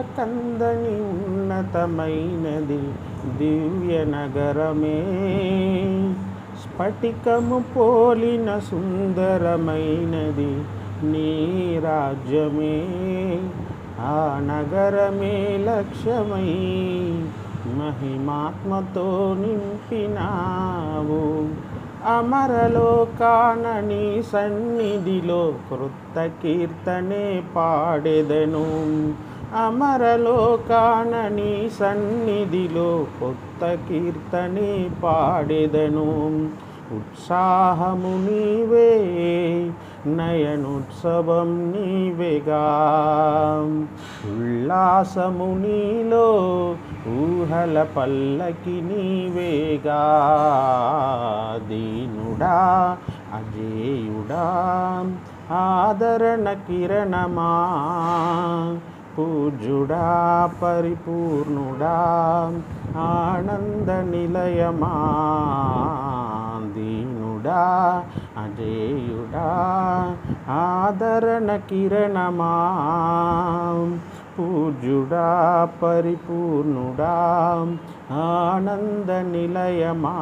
కందని ఉన్నతమైనది దివ్య నగరమే స్ఫటికము పోలిన సుందరమైనది నీ రాజ్యమే. ఆ నగరమే లక్ష్యమై మహిమాత్మతో నింపినావు. అమరలోకాన నీ సన్నిధిలో కృత కీర్తనే పాడెదను. అమరలోకానని సన్నిధిలో కొత్త కీర్తనే పాడెదను. ఉత్సాహము నీవే నయనోత్సవం నీవేగా. ఉల్లాసము నీలో ఊహల పల్లకి నీవేగా. దీనుడా అజేయుడా ఆదరణ కిరణమా. పూజుడా పరిపూర్ణుడా ఆనంద నిలయమా దీనుడా అజేయుడా ఆదరణ కిరణమా పూజుడా పరిపూర్ణుడా ఆనంద నిలయమా